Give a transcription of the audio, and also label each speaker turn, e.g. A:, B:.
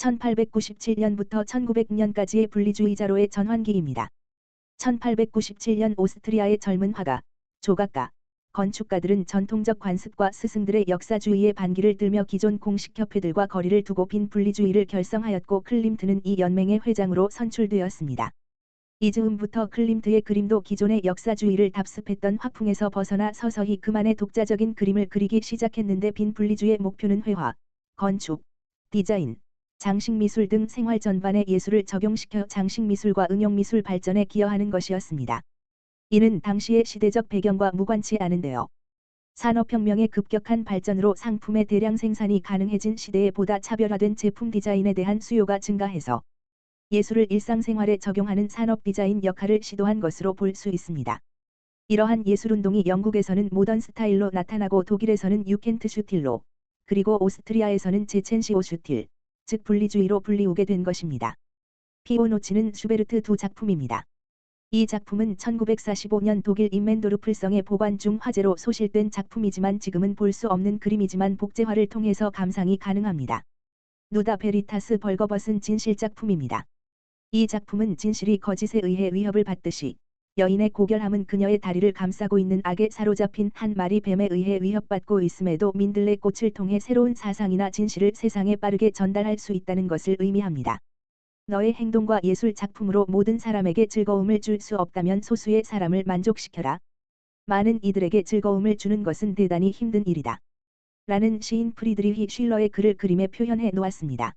A: 1897년부터 1900년까지의 분리주의자로의 전환기입니다. 1897년 오스트리아의 젊은 화가, 조각가, 건축가들은 전통적 관습과 스승들의 역사주의의 반기를 들며 기존 공식협회들과 거리를 두고 빈 분리주의를 결성하였고 클림트는 이 연맹의 회장으로 선출되었습니다. 이 즈음부터 클림트의 그림도 기존의 역사주의를 답습했던 화풍에서 벗어나 서서히 그만의 독자적인 그림을 그리기 시작했는데 빈 분리주의의 목표는 회화, 건축, 디자인, 장식미술 등 생활 전반의 예술을 적용시켜 장식미술과 응용미술 발전에 기여하는 것이었습니다. 이는 당시의 시대적 배경과 무관치 않은데요. 산업혁명의 급격한 발전으로 상품의 대량 생산이 가능해진 시대에 보다 차별화된 제품 디자인에 대한 수요가 증가해서 예술을 일상생활에 적용하는 산업 디자인 역할을 시도한 것으로 볼 수 있습니다. 이러한 예술운동이 영국에서는 모던 스타일로 나타나고 독일에서는 유켄트 슈틸로, 그리고 오스트리아에서는 제첸시오 슈틸, 즉 분리주의로 불리우게 된 것입니다. 피오노치는 슈베르트 두 작품입니다. 이 작품은 1945년 독일 인멘도르플성의 보관 중 화재로 소실된 작품이지만 지금은 볼 수 없는 그림이지만 복제화를 통해서 감상이 가능합니다. 누다 베리타스 벌거벗은 진실 작품입니다. 이 작품은 진실이 거짓에 의해 위협을 받듯이 여인의 고결함은 그녀의 다리를 감싸고 있는 악에 사로잡힌 한 마리 뱀에 의해 위협받고 있음에도 민들레 꽃을 통해 새로운 사상이나 진실을 세상에 빠르게 전달할 수 있다는 것을 의미합니다. 너의 행동과 예술 작품으로 모든 사람에게 즐거움을 줄 수 없다면 소수의 사람을 만족시켜라. 많은 이들에게 즐거움을 주는 것은 대단히 힘든 일이다. 라는 시인 프리드리히 쉴러의 글을 그림에 표현해 놓았습니다.